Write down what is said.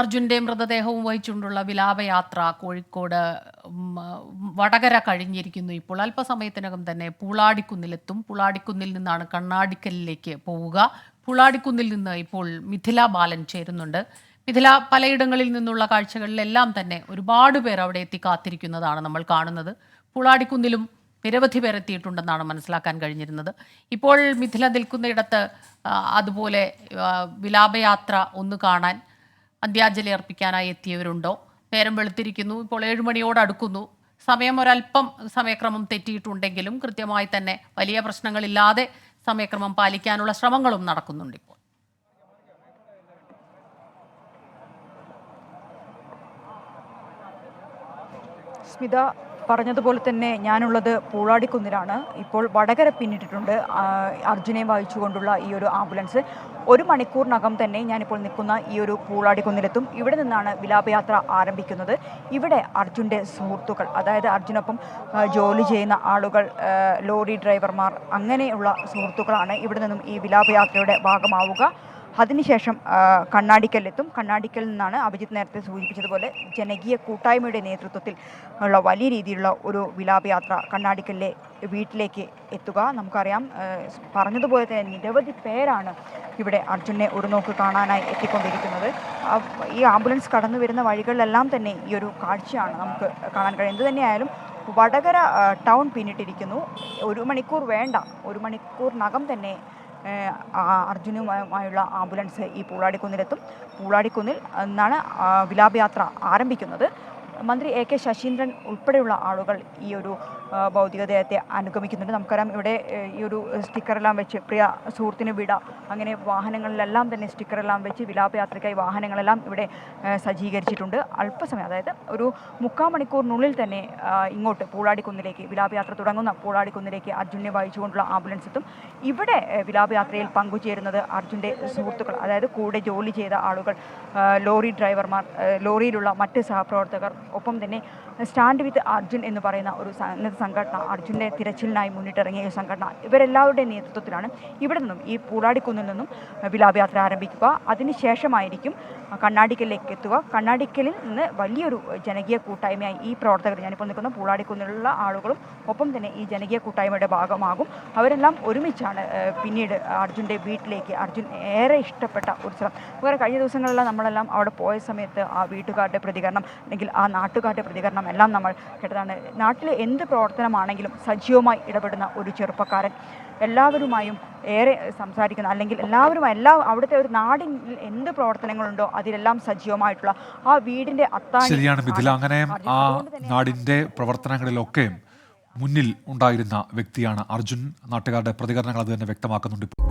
അർജുന്റെ മൃതദേഹവും വഹിച്ചുകൊണ്ടുള്ള വിലാപയാത്ര കോഴിക്കോട് വടകര കഴിഞ്ഞിരിക്കുന്നു. ഇപ്പോൾ അല്പസമയത്തിനകം തന്നെ പൂളാടിക്കുന്നിലെത്തും. പൂളാടിക്കുന്നിൽ നിന്നാണ് കണ്ണാടിക്കലിലേക്ക് പോവുക. പൂളാടിക്കുന്നിൽ നിന്ന് ഇപ്പോൾ മിഥില ബാലൻ ചേരുന്നുണ്ട്. മിഥില പലയിടങ്ങളിൽ നിന്നുള്ള കാഴ്ചകളിലെല്ലാം തന്നെ ഒരുപാട് പേർ അവിടെ എത്തി കാത്തിരിക്കുന്നതാണ് നമ്മൾ കാണുന്നത്. പൂളാടിക്കുന്നിലും നിരവധി പേർ എത്തിയിട്ടുണ്ടെന്നാണ് മനസ്സിലാക്കാൻ കഴിഞ്ഞിരുന്നത്. ഇപ്പോൾ മിഥില നിൽക്കുന്നയിടത്ത് അതുപോലെ വിലാപയാത്ര ഒന്ന് കാണാൻ അന്ത്യാഞ്ജലി അർപ്പിക്കാനായി എത്തിയവരുണ്ടോ? നേരം വെളുത്തിരിക്കുന്നു ഇപ്പോൾ ഏഴുമണിയോട് അടുക്കുന്നു. സമയം ഒരല്പം സമയക്രമം തെറ്റിയിട്ടുണ്ടെങ്കിലും കൃത്യമായി തന്നെ വലിയ പ്രശ്നങ്ങളില്ലാതെ സമയക്രമം പാലിക്കാനുള്ള ശ്രമങ്ങളും നടക്കുന്നുണ്ട് ഇപ്പോൾ. സ്മിത പറഞ്ഞതുപോലെ തന്നെ ഞാനുള്ളത് പൂളാടിക്കുന്നിലാണ്. ഇപ്പോൾ വടകര പിന്നിട്ടിട്ടുണ്ട് അർജുനെ വഹിച്ചുകൊണ്ടുള്ള ഈ ഒരു ആംബുലൻസ്. ഒരു മണിക്കൂറിനകം തന്നെ ഞാനിപ്പോൾ നിൽക്കുന്ന ഈ ഒരു പൂളാടിക്കുന്നിലെത്തും. ഇവിടെ നിന്നാണ് വിലാപയാത്ര ആരംഭിക്കുന്നത്. ഇവിടെ അർജുന്റെ സുഹൃത്തുക്കൾ അതായത് അർജുനൊപ്പം ജോലി ചെയ്യുന്ന ആളുകൾ ലോറി ഡ്രൈവർമാർ അങ്ങനെയുള്ള സുഹൃത്തുക്കളാണ് ഇവിടെ നിന്നും ഈ വിലാപയാത്രയുടെ ഭാഗമാവുക. അതിനുശേഷം കണ്ണാടിക്കലെത്തും കണ്ണാടിക്കലിലെത്തും. കണ്ണാടിക്കൽ നിന്നാണ് അഭിജിത്ത് നേരത്തെ സൂചിപ്പിച്ചതുപോലെ ജനകീയ കൂട്ടായ്മയുടെ നേതൃത്വത്തിൽ ഉള്ള വലിയ രീതിയിലുള്ള ഒരു വിലാപയാത്ര കണ്ണാടിക്കലിലെ വീട്ടിലേക്ക് എത്തുക. നമുക്കറിയാം പറഞ്ഞതുപോലെ തന്നെ നിരവധി പേരാണ് ഇവിടെ അർജുനെ ഒരു നോക്ക് കാണാനായി എത്തിക്കൊണ്ടിരിക്കുന്നത്. ഈ ആംബുലൻസ് കടന്നു വരുന്ന വഴികളിലെല്ലാം തന്നെ ഈ ഒരു കാഴ്ചയാണ് നമുക്ക് കാണാൻ കഴിയുന്നത്. എന്ത് തന്നെയായാലും വടകര ടൗൺ പിന്നിട്ടിരിക്കുന്നു. ഒരു മണിക്കൂർ വേണ്ട. ഒരു മണിക്കൂറിനകം തന്നെ അർജുനുമായുള്ള ആംബുലൻസ് ഈ പൂളാടിക്കുന്നിലെത്തും. പൂളാടിക്കുന്നിൽ നിന്നാണ് വിലാപയാത്ര ആരംഭിക്കുന്നത്. മന്ത്രി എ കെ ശശീന്ദ്രൻ ഉൾപ്പെടെയുള്ള ആളുകൾ ഈ ഒരു ഭൗതികദേഹത്തെ അനുഗമിക്കുന്നുണ്ട്. നമുക്കറിയാം ഇവിടെ ഈ ഒരു സ്റ്റിക്കറെല്ലാം വെച്ച് പ്രിയ സുഹൃത്തിന് വിട അങ്ങനെ വാഹനങ്ങളിലെല്ലാം തന്നെ സ്റ്റിക്കറെല്ലാം വെച്ച് വിലാപയാത്രയ്ക്കായി വാഹനങ്ങളെല്ലാം ഇവിടെ സജ്ജീകരിച്ചിട്ടുണ്ട്. അല്പസമയം അതായത് ഒരു മുക്കാൽ മണിക്കൂറിനുള്ളിൽ തന്നെ ഇങ്ങോട്ട് പൂളാടിക്കുന്നിലേക്ക് വിലാപയാത്ര തുടങ്ങുന്ന പൂളാടിക്കുന്നിലേക്ക് അർജുനെ വഹിച്ചുകൊണ്ടുള്ള ആംബുലൻസ് എത്തും ഇവിടെ വിലാപയാത്രയിൽ പങ്കുചേരുന്നത് അർജുന്റെ സുഹൃത്തുക്കൾ അതായത് കൂടെ ജോലി ചെയ്ത ആളുകൾ ലോറി ഡ്രൈവർമാർ ലോറിയിലുള്ള മറ്റ് സഹപ്രവർത്തകർ ഒപ്പം തന്നെ സ്റ്റാൻഡ് വിത്ത് അർജുൻ എന്ന് പറയുന്ന ഒരു സന്നദ്ധ സംഘടന അർജുന്റെ തിരച്ചിലിനായി മുന്നിട്ടിറങ്ങിയ ഒരു സംഘടന. ഇവരെല്ലാവരുടെയും നേതൃത്വത്തിലാണ് ഇവിടെ നിന്നും ഈ പൂളാടിക്കുന്നിൽ നിന്നും വിലാപയാത്ര ആരംഭിക്കുക. അതിനുശേഷമായിരിക്കും കണ്ണാടിക്കലിലേക്ക് എത്തുക കണ്ണാടിക്കലിൽ നിന്ന് വലിയൊരു ജനകീയ കൂട്ടായ്മയായി ഈ പ്രവർത്തകർ ഞാനിപ്പോൾ നിൽക്കുന്ന പൂളാടിക്കുന്നിലുള്ള ആളുകളും ഒപ്പം തന്നെ ഈ ജനകീയ കൂട്ടായ്മയുടെ ഭാഗമാകും. അവരെല്ലാം ഒരുമിച്ചാണ് പിന്നീട് അർജുന്റെ വീട്ടിലേക്ക് അർജുൻ ഏറെ ഇഷ്ടപ്പെട്ട ഒരു സ്ഥലം. വേറെ കഴിഞ്ഞ ദിവസങ്ങളിലെല്ലാം നമ്മളെല്ലാം അവിടെ പോയ സമയത്ത് ആ വീട്ടുകാരുടെ പ്രതികരണം അല്ലെങ്കിൽ ആ നാട്ടുകാരുടെ പ്രതികരണം എല്ലാം നമ്മൾ കേട്ടതാണ്. നാട്ടിലെ എന്ത് പ്രവർത്തനമാണെങ്കിലും സജീവമായി ഇടപെടുന്ന ഒരു ചെറുപ്പക്കാരൻ എല്ലാവരുമായും ഏറെ സംസാരിക്കുന്ന അല്ലെങ്കിൽ എല്ലാവരും എല്ലാ അവിടുത്തെ ഒരു നാടിൽ എന്ത് പ്രവർത്തനങ്ങളുണ്ടോ അതിലെല്ലാം സജീവമായിട്ടുള്ള ആ വീടിന്റെ അത്താഴം ശരിയാണ് മിഥില. അങ്ങനെ ആ നാടിന്റെ പ്രവർത്തനങ്ങളിലൊക്കെ മുന്നിൽ ഉണ്ടായിരുന്ന വ്യക്തിയാണ് അർജുൻ. നാട്ടുകാരുടെ പ്രതികരണങ്ങൾ അത് തന്നെ വ്യക്തമാക്കുന്നുണ്ട് ഇപ്പോൾ.